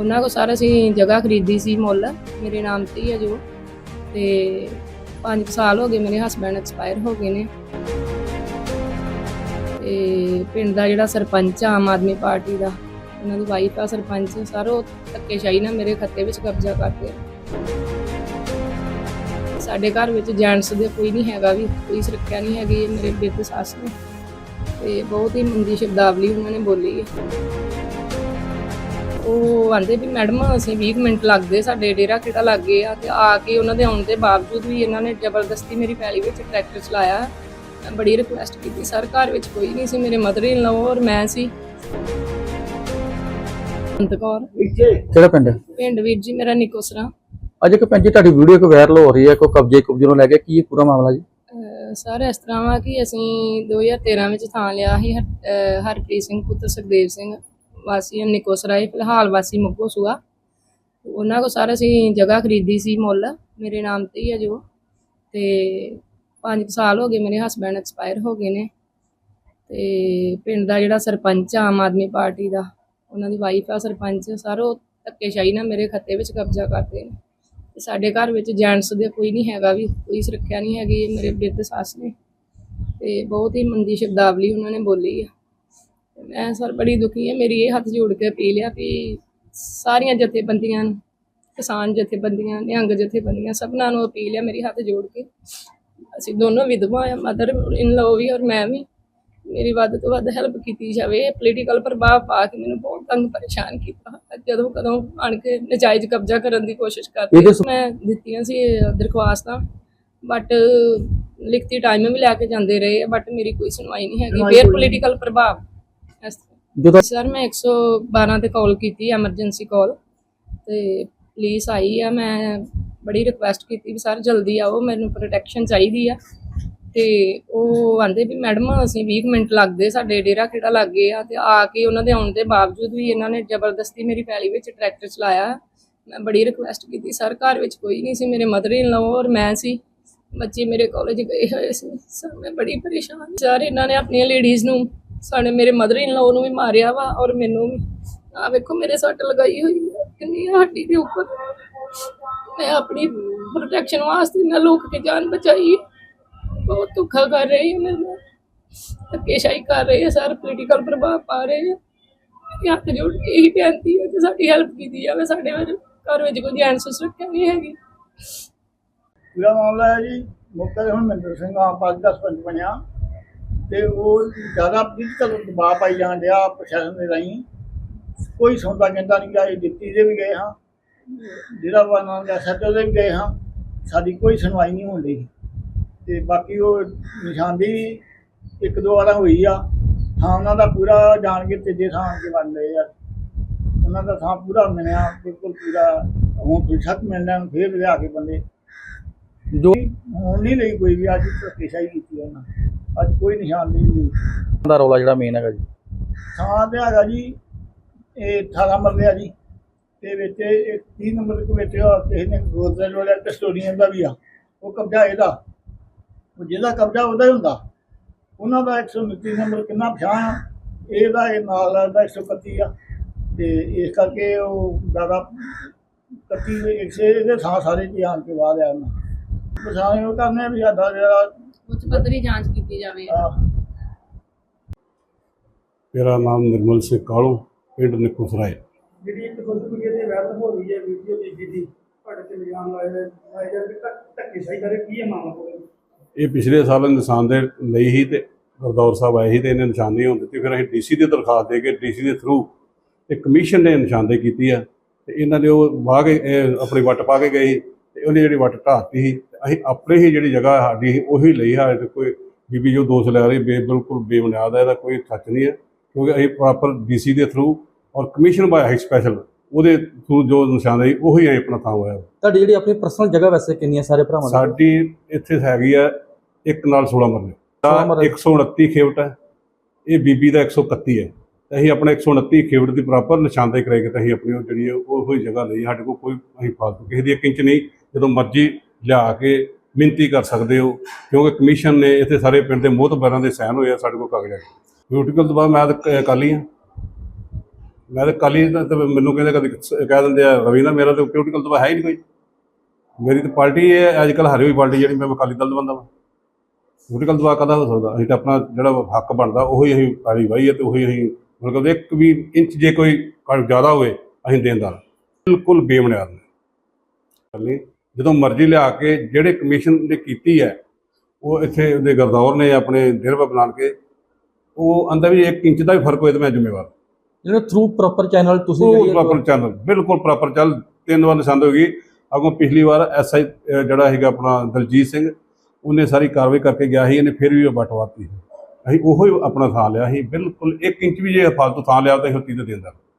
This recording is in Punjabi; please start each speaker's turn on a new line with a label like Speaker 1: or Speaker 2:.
Speaker 1: ਉਹਨਾਂ ਕੋ ਸਾਰਾ ਅਸੀਂ ਜਗ੍ਹਾ ਖਰੀਦੀ ਸੀ ਮੁੱਲ, ਮੇਰੇ ਨਾਮ ਤੇ ਹੀ ਹੈ ਜੋ। ਤੇ 5 ਸਾਲ ਹੋ ਗਏ ਮੇਰੇ ਹਸਬੰਡ ਐਕਸਪਾਇਰ ਹੋ ਗਏ ਨੇ। ਤੇ ਪਿੰਡ ਦਾ ਜਿਹੜਾ ਸਰਪੰਚ ਆਮ ਆਦਮੀ ਪਾਰਟੀ ਦਾ, ਉਹਨਾਂ ਦੀ ਵਾਈਫ ਆ ਸਰਪੰਚ, ਸਾਰੋ ਧੱਕੇਸ਼ਾਹੀ ਨਾਲ ਮੇਰੇ ਖੱਤੇ ਵਿੱਚ ਕਬਜ਼ਾ ਕਰਦੇ ਸਾਡੇ ਘਰ ਵਿੱਚ ਜੈਂਟਸ ਦੇ ਕੋਈ ਨਹੀਂ ਹੈਗਾ ਵੀ, ਕੋਈ ਸੁਰੱਖਿਆ ਨਹੀਂ ਹੈਗੀ ਮੇਰੇ ਬੇਟੇ ਸੱਸ ਨੂੰ। ਤੇ ਬਹੁਤ ਹੀ ਮੰਦੀ ਸ਼ਬਦਾਵਲੀ ਉਹਨਾਂ ਨੇ ਬੋਲੀ ਹੈ। ਉਹ ਆਂਦੇ ਵੀ ਮੈਡਮ ਅਸੀਂ 20 ਕੁ ਮਿੰਟ ਲੱਗਦੇ ਸਾਡੇ ਡੇਰਾ ਕਿਹੜਾ ਲੱਗ ਗਏ ਆ ਤੇ ਆ ਕੇ ਉਹਨਾਂ ਦੇ ਆਉਣ ਦੇ ਬਾਵਜੂਦ ਵੀ ਇਹਨਾਂ ਨੇ ਜ਼ਬਰਦਸਤੀ ਮੇਰੀ ਪੈਲੀ ਵਿੱਚ ਟਰੈਕਟਰ ਚਲਾਇਆ। ਮੈਂ ਬੜੀ ਰਿਕੁਐਸਟ ਕੀਤੀ ਸਰ ਘਰ ਵਿੱਚ ਕੋਈ ਨਹੀਂ ਸੀ ਮੇਰੇ ਮਦਰ ਇਨ ਲਾਅ ਔਰ ਮੈਂ ਸੀ। ਅੰਤ ਕੌਰ।
Speaker 2: ਕਿਹੜਾ ਪਿੰਡ? ਹੈ
Speaker 1: ਪਿੰਡ ਵੀਰ ਜੀ ਮੇਰਾ ਨਿਕੋਸਰਾ
Speaker 2: ਅੱਜ ਇੱਕ ਜੀ ਤੁਹਾਡੀ ਵੀਡੀਓ ਕੋ ਵਾਇਰਲ ਹੋ ਰਹੀ ਹੈ ਕੋਈ ਕਬਜ਼ੇ ਕੁਬਜ਼ੇ ਨੂੰ ਲੈ ਕੇ ਕੀ ਇਹ ਪੂਰਾ ਮਾਮਲਾ ਜੀ?
Speaker 1: ਅਹ ਸਰ ਇਸ ਤਰ੍ਹਾਂ ਵਾ ਕਿ ਅਸੀਂ 2013 ਵਿੱਚ ਥਾਂ ਲਿਆ ਸੀ ਹਰ- ਅਹ ਹਰਪ੍ਰੀਤ ਸਿੰਘ ਪੁੱਤਰ ਸੁਖਦੇਵ ਸਿੰਘ। ਵਾਸੀ ਨਿਕੋਸਰਾਏ ਫਿਲਹਾਲ ਵਾਸੀ ਮੁੱਗੋ ਸੁਆ। ਉਹਨਾਂ ਕੋ ਸਾਰਾ ਅਸੀਂ ਜਗ੍ਹਾ ਖਰੀਦੀ ਸੀ ਮੁੱਲ, ਮੇਰੇ ਨਾਮ ਤੇ ਹੀ ਹੈ ਜੋ ਤੇ 5 ਸਾਲ ਹੋ ਗਏ ਮੇਰੇ ਹਸਬੰਡ ਐਕਸਪਾਇਰ ਹੋ ਗਏ ਨੇ। ਤੇ ਪਿੰਡ ਦਾ ਜਿਹੜਾ ਸਰਪੰਚ ਆਮ ਆਦਮੀ ਪਾਰਟੀ ਦਾ, ਉਹਨਾਂ ਦੀ ਵਾਈਫ ਆ ਸਰਪੰਚ, ਸਾਰੋ ਧੱਕੇਸ਼ਾਹੀ ਨਾਲ ਮੇਰੇ ਖੱਤੇ ਵਿੱਚ ਕਬਜ਼ਾ ਕਰਦੇ ਨੇ। ਤੇ ਸਾਡੇ ਘਰ ਵਿੱਚ ਜੈਂਟਸ ਦੇ ਕੋਈ ਨਹੀਂ ਹੈਗਾ ਵੀ, ਕੋਈ ਸੁਰੱਖਿਆ ਨਹੀਂ ਹੈਗੀ ਮੇਰੇ ਬੇਟੇ ਸੱਸ ਨੇ। ਤੇ ਬਹੁਤ ਹੀ ਮੰਦੀ ਸ਼ਬਦਾਵਲੀ ਉਹਨਾਂ ਨੇ ਬੋਲੀ ਆ। ਮੈਂ ਸਰ ਬੜੀ ਦੁਖੀ ਹਾਂ ਮੇਰੀ ਇਹ ਹੱਥ ਜੋੜ ਕੇ ਅਪੀਲ ਆ ਵੀ ਸਾਰੀਆਂ ਜਥੇਬੰਦੀਆਂ ਕਿਸਾਨ ਜਥੇਬੰਦੀਆਂ ਨਿਹੰਗ ਜਥੇਬੰਦੀਆਂ ਸਭਨਾਂ ਨੂੰ ਅਪੀਲ ਆ ਮੇਰੀ ਹੱਥ ਜੋੜ ਕੇ। ਅਸੀਂ ਦੋਨੋਂ ਵਿਧਵਾ ਆ ਮਦਰ ਇਨ ਲਾਅ ਵੀ ਔਰ ਮੈਂ ਵੀ। ਮੇਰੀ ਵੱਧ ਤੋਂ ਵੱਧ ਹੈਲਪ ਕੀਤੀ ਜਾਵੇ ਪੋਲੀਟੀਕਲ ਪ੍ਰਭਾਵ ਪਾ ਕੇ ਮੈਨੂੰ ਬਹੁਤ ਤੰਗ ਪਰੇਸ਼ਾਨ ਕੀਤਾ। ਜਦੋਂ ਕਦੋਂ ਆਣ ਕੇ ਨਜਾਇਜ਼ ਕਬਜ਼ਾ ਕਰਨ ਦੀ ਕੋਸ਼ਿਸ਼ ਕਰਦੇ ਮੈਂ ਦਿੱਤੀਆਂ ਸੀ ਦਰਖਾਸਤਾਂ ਬਟ ਲਿਖਤੀ ਟਾਈਮ ਵੀ ਲੈ ਕੇ ਜਾਂਦੇ ਰਹੇ ਬਟ ਮੇਰੀ ਕੋਈ ਸੁਣਵਾਈ ਨਹੀਂ ਹੈਗੀ। ਫੇਰ ਪੋਲੀਟੀਕਲ ਪ੍ਰਭਾਵ ਇਸ
Speaker 2: ਜਦੋਂ
Speaker 1: ਸਰ ਮੈਂ 112 ਤੇ ਕਾਲ ਕੀਤੀ ਐਮਰਜੈਂਸੀ ਕਾਲ ਤੇ ਪੁਲਿਸ ਆਈ ਆ ਮੈਂ ਬੜੀ ਰਿਕੁਐਸਟ ਕੀਤੀ ਵੀ ਸਰ ਜਲਦੀ ਆਓ ਮੈਨੂੰ ਪ੍ਰੋਟੈਕਸ਼ਨ ਚਾਹੀਦੀ ਆ। ਤੇ ਉਹ ਆਂਦੇ ਵੀ ਮੈਡਮ ਅਸੀਂ 20 ਕੁ ਮਿੰਟ ਲੱਗਦੇ ਸਾਡੇ ਡੇਰਾ ਕਿਹੜਾ ਲੱਗ ਗਏ ਆ? ਤੇ ਆ ਕੇ ਉਹਨਾਂ ਦੇ ਆਉਣ ਦੇ ਬਾਵਜੂਦ ਵੀ ਇਹਨਾਂ ਨੇ ਜ਼ਬਰਦਸਤੀ ਮੇਰੀ ਪੈਲੀ ਵਿੱਚ ਟਰੈਕਟਰ ਚਲਾਇਆ। ਮੈਂ ਬੜੀ ਰਿਕੁਐਸਟ ਕੀਤੀ ਸਰ ਘਰ ਵਿੱਚ ਕੋਈ ਨਹੀਂ ਸੀ ਮੇਰੇ ਮਦਰ ਇਨ ਲਾਅ ਔਰ ਮੈਂ ਸੀ। ਬੱਚੇ ਮੇਰੇ ਕਾਲਜ ਗਏ ਹੋਏ ਸੀ। ਸਰ ਮੈਂ ਬੜੀ ਪਰੇਸ਼ਾਨ। ਸਰ ਇਹਨਾਂ ਨੇ ਆਪਣੀਆਂ ਲੇਡੀਜ਼ ਨੂੰ ਸਾਡੇ ਮੇਰੇ ਮਦਰ ਇਨ ਲਾਅ ਨੂੰ ਵੀ ਮਾਰਿਆ ਵਾ ਔਰ ਮੈਨੂੰ ਵੀ। ਆ ਵੇਖੋ, ਮੇਰੇ ਸੱਟ ਲਗਾਈ ਹੋਈ ਹੈ ਕਿੰਨੀ ਆ ਹੱਡੀ ਦੇ ਉੱਪਰ। ਮੈਂ ਆਪਣੀ ਪ੍ਰੋਟੈਕਸ਼ਨ ਵਾਸਤੇ ਮੈਂ ਲੋਕ ਕੇ ਜਾਨ ਬਚਾਈ ਬਹੁਤ ਧੋਖਾ ਕਰ ਰਹੇ ਹੈ ਮੇਰੇ ਨਾਲ। ਧੱਕੇਸ਼ਾਹੀ ਕਰ ਰਹੇ ਹੈ ਸਰ ਪੋਲੀਟੀਕਲ ਪ੍ਰਭਾਵ ਪਾ ਰਹੇ ਹੈ ਮੇਰੀ ਹੱਥ ਜੋੜ ਕੇ ਇਹੀ ਬੇਨਤੀ ਹੈ ਕਿ ਸਾਡੀ ਹੈਲਪ ਕੀਤੀ ਜਾਵੇ, ਸਾਡੇ ਵਿੱਚ ਘਰ ਵਿੱਚ ਕੋਈ ਜੈਂਟਸ ਸੁਰੱਖਿਆ ਨਹੀਂ ਹੈਗੀ।
Speaker 3: ਪੂਰਾ ਮਾਮਲਾ ਹੈ ਜੀ, ਮੌਕੇ ਹੁਣ ਮਹਿੰਦਰ ਸਿੰਘ ਆਪ ਪਾਰਟੀ ਦਾ ਸਰਪੰਚ ਬਣਿਆ। ਤੇ ਉਹ ਜ਼ਿਆਦਾ ਪੋਲੀਟੀਕਲ ਦਬਾਅ ਪਾਈ ਜਾਣ ਡਿਆ ਪ੍ਰਸ਼ਾਸਨ ਦੇ ਰਾਹੀਂ। ਕੋਈ ਸੁਣਦਾ ਕਹਿੰਦਾ ਨਹੀਂ ਗਿਆ ਇਹ ਦਿੱਤੀ ਦੇ ਵੀ ਗਏ ਹਾਂ। ਜਿਹੜਾ ਵਾਨਾਂ ਦਾ ਸੱਚੋ ਦੇ ਵੀ ਗਏ ਹਾਂ। ਸਾਡੀ ਕੋਈ ਸੁਣਵਾਈ ਨਹੀਂ ਹੋਣ ਡਈ। ਤੇ ਬਾਕੀ ਉਹ ਨਿਸ਼ਾਨਦੇਹੀ ਇੱਕ ਦੋ ਵਾਰਾਂ ਹੋਈ ਆ। ਥਾਂ ਉਹਨਾਂ ਦਾ ਪੂਰਾ ਜਾਣ ਕੇ ਤੀਜੇ ਥਾਂ ਕੇ ਬਣ ਗਏ ਆ। ਉਹਨਾਂ ਦਾ ਥਾਂ ਪੂਰਾ ਮਿਲਿਆ ਬਿਲਕੁਲ ਪੂਰਾ ਹੁਣ ਪੁਲਿਸਤ ਮਿਲਣਾ ਫੇਰ ਲਿਆ ਕੇ ਬੰਦੇ।
Speaker 2: ਜੋ
Speaker 3: ਹੁਣ ਨਹੀਂ ਲਈ ਕੋਈ ਵੀ ਅੱਜ ਧੱਕੇਸ਼ਾਹੀ ਕੀਤੀ ਉਹਨਾਂ ਅੱਜ ਕੋਈ ਨਿਸ਼ਾਨ ਨਹੀਂ
Speaker 2: ਦਾ ਰੌਲਾ ਜਿਹੜਾ ਮੇਨ ਹੈਗਾ ਜੀ।
Speaker 3: ਥਾਂ ਤੇ ਹੈਗਾ ਜੀ ਇਹ 18 ਮਰਲੇ ਆ ਜੀ। ਤੇ ਵਿੱਚ ਇਹ 30 ਨੰਬਰ ਦੇ ਵਿੱਚ ਕਿਸੇ ਨੇ ਗੋਦਰੇਜ ਵਾਲਾ ਕਸਟੋਡੀਅਨ ਦਾ ਵੀ ਆ। ਉਹ ਕਬਜ਼ਾ ਇਹਦਾ। ਉਹ ਜਿਹਦਾ ਕਬਜ਼ਾ ਉਹਦਾ ਹੀ ਹੁੰਦਾ। ਉਹਨਾਂ ਦਾ 129 ਨੰਬਰ ਕਿੰਨਾ ਪਛਾਣ ਆ? ਇਹਦਾ ਇਹ ਨਾਲ ਦਾ 131 ਆ। ਤੇ ਇਸ ਕਰਕੇ ਉਹ ਜ਼ਿਆਦਾ 31 ਦੇ ਇੱਕ ਸੇ ਇਹਦੇ ਥਾਂ ਸਾਰੇ ਆਣ ਕੇ ਬਾਹਰ ਆ ਉਹਨਾਂ ਪਛਾਣ ਉਹ ਕਰਨੇ ਵੀ ਸਾਡਾ ਜਿਹੜਾ
Speaker 1: ਉੱਚ ਪੱਧਰੀ ਜਾਂਚ ਕੀਤੀ ਜਾਵੇ।
Speaker 3: ਆਹ,
Speaker 4: ਮੇਰਾ ਨਾਮ ਨਿਰਮਲ ਸਿੰਘ ਕਾਲੂ ਪਿੰਡ ਨਿਕੋਸਰਾਏ
Speaker 3: ਜਿਹੜੀ ਇੱਕ ਸੋਸ਼ਲ ਮੀਡੀਆ ਤੇ ਵਾਇਰਲ ਹੋ ਰਹੀ ਹੈ ਵੀਡੀਓ ਦੇਖੀ ਦੀ ਤੁਹਾਡੇ ਤੇ ਇਲਜ਼ਾਮ ਲਾਏ ਨੇ ਲਾਏ ਜਾ ਕੇ ਧੱਕੇ ਸਹੀ ਕਰੇ ਕੀ ਹੈ ਮਾਮਲਾ ਹੋਵੇ
Speaker 4: ਇਹ ਪਿਛਲੇ ਸਾਲ ਨਿਸ਼ਾਨ ਦੇ ਲਈ ਹੀ ਤੇ ਗੁਰਦੌਰ ਸਾਹਿਬ ਆਏ ਸੀ ਤੇ ਇਹਨੇ ਨਿਸ਼ਾਨਦੇਹੀ ਹੋਣ ਦਿੱਤੀ ਫਿਰ ਅਸੀਂ ਡੀਸੀ ਦੀ ਦਰਖਾਸਤ ਦੇ ਕੇ ਡੀਸੀ ਦੇ ਥਰੂ ਤੇ ਕਮਿਸ਼ਨ ਨੇ ਨਿਸ਼ਾਨਦੇਹੀ ਕੀਤੀ ਆ। ਤੇ ਇਹਨਾਂ ਨੇ ਉਹ ਵਾਹ ਕੇ ਆਪਣੀ ਵੱਟ ਪਾ ਕੇ ਗਏ ਸੀ ਤੇ ਉਹਨੇ ਜਿਹੜੀ ਵੱਟ ਢਾਤੀ ਸੀ ਅਸੀਂ ਆਪਣੇ ਹੀ ਜਿਹੜੀ ਜਗ੍ਹਾ ਸਾਡੀ ਉਹੀ ਲਈ ਹੈ ਤੇ ਕੋਈ ਬੀਬੀ ਜੋ ਦੋਸ਼ ਲੈ ਰਹੀ ਬੇ ਬਿਲਕੁਲ ਬੇਬੁਨਿਆਦ ਹੈ ਇਹਦਾ ਕੋਈ ਸੱਚ ਨਹੀਂ ਹੈ ਕਿਉਂਕਿ ਅਸੀਂ ਪ੍ਰੋਪਰ ਡੀਸੀ ਦੇ ਥਰੂ ਔਰ ਕਮਿਸ਼ਨ ਬਾਇਆ ਹੈ ਸਪੈਸ਼ਲ ਉਹਦੇ ਥਰੂ ਜੋ ਨਿਸ਼ਾਨਦੇਹੀ ਉਹੀ ਅਸੀਂ ਆਪਣਾ ਥਾਂ ਹੋਇਆ।
Speaker 2: ਤੁਹਾਡੀ ਜਿਹੜੀ ਆਪਣੀ ਪਰਸਨਲ ਜਗ੍ਹਾ ਵੈਸੇ ਕਿੰਨੀ ਹੈ ਸਾਰੇ ਭਰਾਵਾਂ ਦੀ?
Speaker 4: ਸਾਡੀ ਇੱਥੇ ਹੈਗੀ ਆ ਇੱਕ ਨਾਲ 16 ਮਰਲੇ।
Speaker 2: 16
Speaker 4: ਤਾਂ
Speaker 2: ਮਰਲੇ।
Speaker 4: 129 ਖੇਵਟ ਹੈ ਇਹ ਬੀਬੀ ਦਾ 131 ਹੈ ਅਸੀਂ ਆਪਣੇ 129 ਖੇਵਟ ਦੀ ਬਰਾਬਰ ਨਿਸ਼ਾਨਦੇਹੀ ਕਰਾਈ ਕਿ ਅਸੀਂ ਆਪਣੀ ਉਹ ਜਿਹੜੀ ਹੈ ਉਹ ਹੀ ਜਗ੍ਹਾ ਲਈ ਸਾਡੇ ਕੋਲ ਕੋਈ ਅਸੀਂ ਫਾਲਤੂ ਕਿਸੇ ਦੀ ਇੱਕ ਇੰਚ ਨਹੀਂ ਜਦੋਂ ਮਰਜ਼ੀ ਲਿਆ ਕੇ ਮਿਹਨਤੀ ਕਰ ਸਕਦੇ ਹੋ, ਕਿਉਂਕਿ ਕਮਿਸ਼ਨ ਨੇ ਇੱਥੇ ਸਾਰੇ ਪਿੰਡ ਦੇ ਮੋਹਤਬਰਾਂ ਦੇ ਸਾਈਨ ਹੋਏ ਆ ਸਾਡੇ ਕੋਲ ਕਾਗਜ਼ਾਂ ਬਿਊਟੀਕਲ ਤੋਂ ਬਾਅਦ ਮੈਂ ਤਾਂ ਕ- ਕਰ ਲਈ ਆ। ਮੈਂ ਤਾਂ ਕਾਲੀ ਤਾਂ ਮੈਨੂੰ ਕਹਿੰਦੇ ਕਦੇ ਸ- ਕਹਿ ਦਿੰਦੇ ਆ ਰਵੀਨਾ ਮੇਰਾ ਤਾਂ ਪੋਲੀਟੀਕਲ ਤਾਂ ਹੈ ਹੀ ਨਹੀਂ ਕੋਈ। ਮੇਰੀ ਤਾਂ ਪਾਰਟੀ ਹੈ ਅੱਜ ਕੱਲ੍ਹ ਹਰੀ ਹੋਈ ਪਾਰਟੀ ਜਿਹੜੀ, ਮੈਂ ਅਕਾਲੀ ਦਲ ਦਾ ਬੰਦਾ ਵਾਂ। ਪੋਲੀਟੀਕਲ ਦਵਾ ਕਦਾ ਹੋ ਸਕਦਾ? ਅਸੀਂ ਤਾਂ ਆਪਣਾ ਜਿਹੜਾ ਹੱਕ ਬਣਦਾ, ਉਹੀ ਅਸੀਂ ਕਾਲੀ ਵਾਹੀ ਹੈ ਤੇ ਉਹੀ ਅਸੀਂ ਮਤਲਬ ਇੱਕ ਵੀ ਇੰਚ ਜੇ ਕੋਈ ਘੱਟ ਜ਼ਿਆਦਾ ਹੋਵੇ, ਅਸੀਂ ਦੇਣਦਾਰ ਬਿਲਕੁਲ ਬੇਬੁਨਿਆਦ ਨੇ। ਜਦੋਂ ਮਰਜ਼ੀ ਲਿਆ ਕੇ ਜਿਹੜੇ ਕਮਿਸ਼ਨ ਨੇ ਕੀਤੀ ਹੈ ਉਹ ਇੱਥੇ ਉਹਦੇ ਗਰਦੌਰ ਨੇ ਆਪਣੇ ਡੇਰਾ ਬਣਾ ਕੇ ਉਹ ਅੰਦਰ ਵੀ ਇੱਕ ਇੰਚ ਦਾ ਵੀ ਫ਼ਰਕ ਹੋਏ ਤਾਂ ਮੈਂ ਜ਼ਿੰਮੇਵਾਰ
Speaker 2: ਜਿਹੜੇ ਥਰੂ ਪ੍ਰੋਪਰ ਚੈਨਲ ਤੁਸੀਂ
Speaker 4: ਉਹ ਪ੍ਰੋਪਰ ਚੱਲ ਬਿਲਕੁਲ ਪ੍ਰੋਪਰ ਚੱਲ ਤਿੰਨ ਵਾਰ ਨਿਸ਼ਾਨ ਹੋ ਗਈ ਅੱਗੋਂ ਪਿਛਲੀ ਵਾਰ ਐਸਆਈ ਜਿਹੜਾ ਹੈਗਾ ਆਪਣਾ ਦਲਜੀਤ ਸਿੰਘ ਉਹਨੇ ਸਾਰੀ ਕਾਰਵਾਈ ਕਰਕੇ ਗਿਆ ਸੀ ਇਹਨੇ ਫਿਰ ਵੀ ਉਹ ਬਟਵਾਤੀ ਅਸੀਂ ਉਹੋ ਹੀ ਆਪਣਾ ਥਾਂ ਲਿਆ ਸੀ ਬਿਲਕੁਲ 1 ਇੰਚ ਵੀ ਜੇ ਫਾਲਤੂ ਥਾਂ ਲਿਆ ਤਾਂ ਉਹ ਤੀਹ ਦੇ। ਦਿੰਦਾ